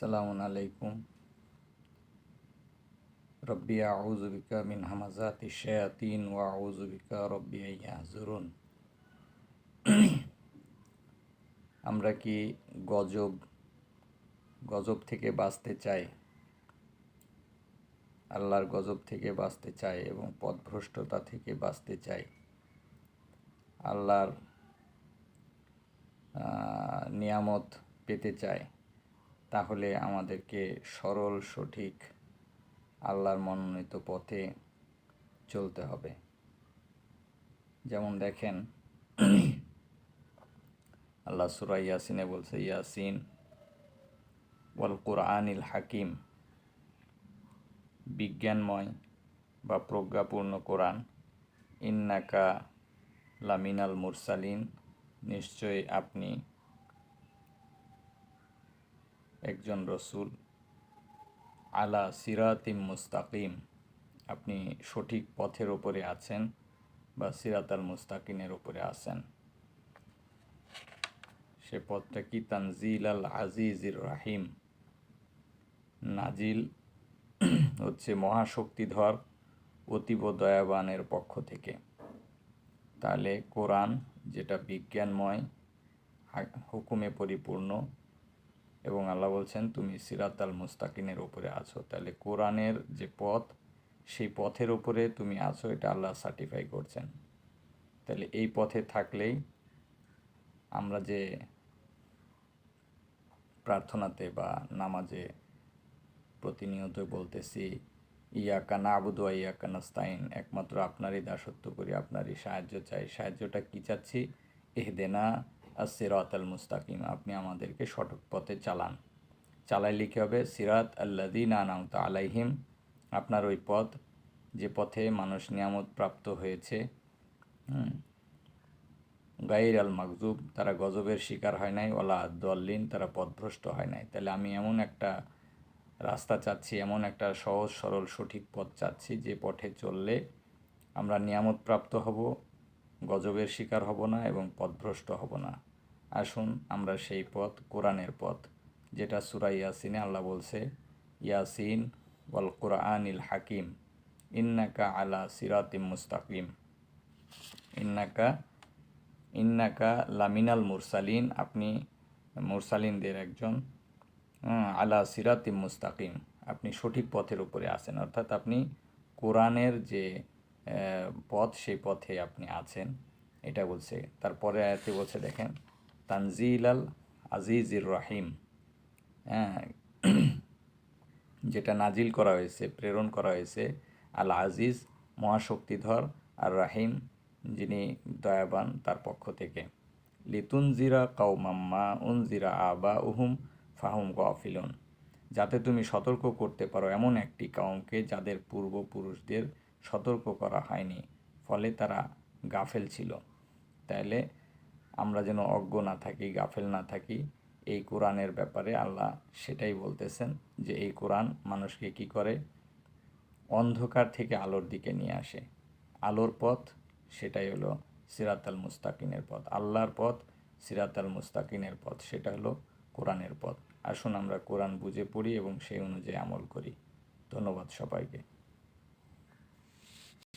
সালামু আলাইকুম। রব্বি, আউযু বিকা মিন হামাজাতি শায়াতিন ওয়া আউযু বিকা রব্বি ইয়াহজুরুন। আমরা কি গজব গজব থেকে বাঁচতে চাই? আল্লাহর গজব থেকে বাঁচতে চাই এবং পথভ্রষ্টতা থেকে বাঁচতে চাই। আল্লাহর নিয়ামত পেতে চাই। তাহলে আমাদেরকে সরল, সঠিক আল্লাহর মনোনীত পথে চলতে হবে। যেমন দেখেন, আল্লাহ সুরা ইয়াসিনে বলছে, ইয়াসিন ওয়াল কোরআনিল হাকিম বিজ্ঞানময় বা প্রজ্ঞাপূর্ণ কোরআন। ইন্নাকা লামিনাল মুরসালিন নিশ্চয়ই আপনি একজন রসুল আলা সিরাতিম মুস্তাকিম। আপনি সঠিক পথের ওপরে আছেন বা সিরাতাল মুস্তাকিনের ওপরে আছেন। সে পথটা কি? তানজিল আল আজিজির রাহিম। নাজিল হচ্ছে মহাশক্তিধর, অতীব দয়াবানের পক্ষ থেকে। তাহলে কোরআন যেটা বিজ্ঞানময় হুকুমে পরিপূর্ণ এবং আল্লাহ বলছেন, তুমি সিরাত আল মুস্তাকিনের উপরে আছো। তাহলে কোরআনের যে পথ, সেই পথের ওপরে তুমি আছো, এটা আল্লাহ সার্টিফাই করছেন। তাহলে এই পথে থাকলেই আমরা যে প্রার্থনাতে বা নামাজে প্রতিনিয়ত বলতেছি, ইয়াকা না আবুদু ইয়াকা নাস্তাইন একমাত্র আপনারই দাসত্ব করি, আপনারই সাহায্য চাই। সাহায্যটা কি চাচ্ছি? এহদেনা সিরাত আল মুস্তাকিম, আপনি আমাদেরকে সঠিক পথে চালান। চালাইলে কী হবে, সিরাত আল্লাদিন আনামতা আলাইহিম আপনার ওই পথ, যে পথে মানুষ নিয়ামত প্রাপ্ত হয়েছে। গাইর আল মাকজুব তারা গজবের শিকার হয় নাই ওলা দল্লিন তারা পথভ্রষ্ট হয় নাই। তাহলে আমি এমন একটা রাস্তা চাচ্ছি, এমন একটা সহজ, সরল, সঠিক পথ চাচ্ছি, যে পথে চললে আমরা নিয়ামত প্রাপ্ত হব, গজবের শিকার হব না এবং পথভ্রষ্ট হব না। আসুন আমরা সেই পথ, কোরআনের পথ, যেটা সুরা ইয়াসিনে আল্লাহ বলছে, ইয়াসিন ওয়াল কোরআনিল হাকিম, ইন্নাকা আলা সিরাতিম মুস্তাকিম। ইন্নাকা ইন্নাকা লামিনাল মুরসালিন, আপনি মুরসালিনদের একজন আলা সিরাতিম মুস্তাকিম, আপনি সঠিক পথের উপরে আছেন। অর্থাৎ আপনি কোরআনের যে পথ, সেই পথে আপনি আছেন, এটা বলছে। তারপরে আয়াতে বলছে, দেখেন তানজিল আল আজিজির রাহিম। হ্যাঁ যেটা নাজিল করা হয়েছে, প্রেরণ করা হয়েছে, আল আজিজ মহাশক্তিধর আর রাহিম, যিনি দয়াবান তার পক্ষ থেকে। লিতুনজিরা কাউমাম্মা উনজিরা আবা উহুম ফাহুম গফিলুন। যাতে তুমি সতর্ক করতে পারো এমন একটি কাউমকে যাদের পূর্বপুরুষদের সতর্ক করা হয়নি, ফলে তারা গাফেল ছিল। তাইলে আমরা যেন অজ্ঞ না থাকি, গাফেল না থাকি, এই কোরআনের ব্যাপারে আল্লাহ সেটাই বলতেছেন যে এই কোরআন মানুষকে কি করে? অন্ধকার থেকে আলোর দিকে নিয়ে আসে। আলোর পথ সেটাই হলো সিরাতাল মুস্তাকিনের পথ। আল্লাহর পথ সিরাতাল মুস্তাকিনের পথ, সেটা হলো কোরআনের পথ। আসুন আমরা কোরআন বুঝে পড়ি এবং সেই অনুযায়ী আমল করি। ধন্যবাদ সবাইকে।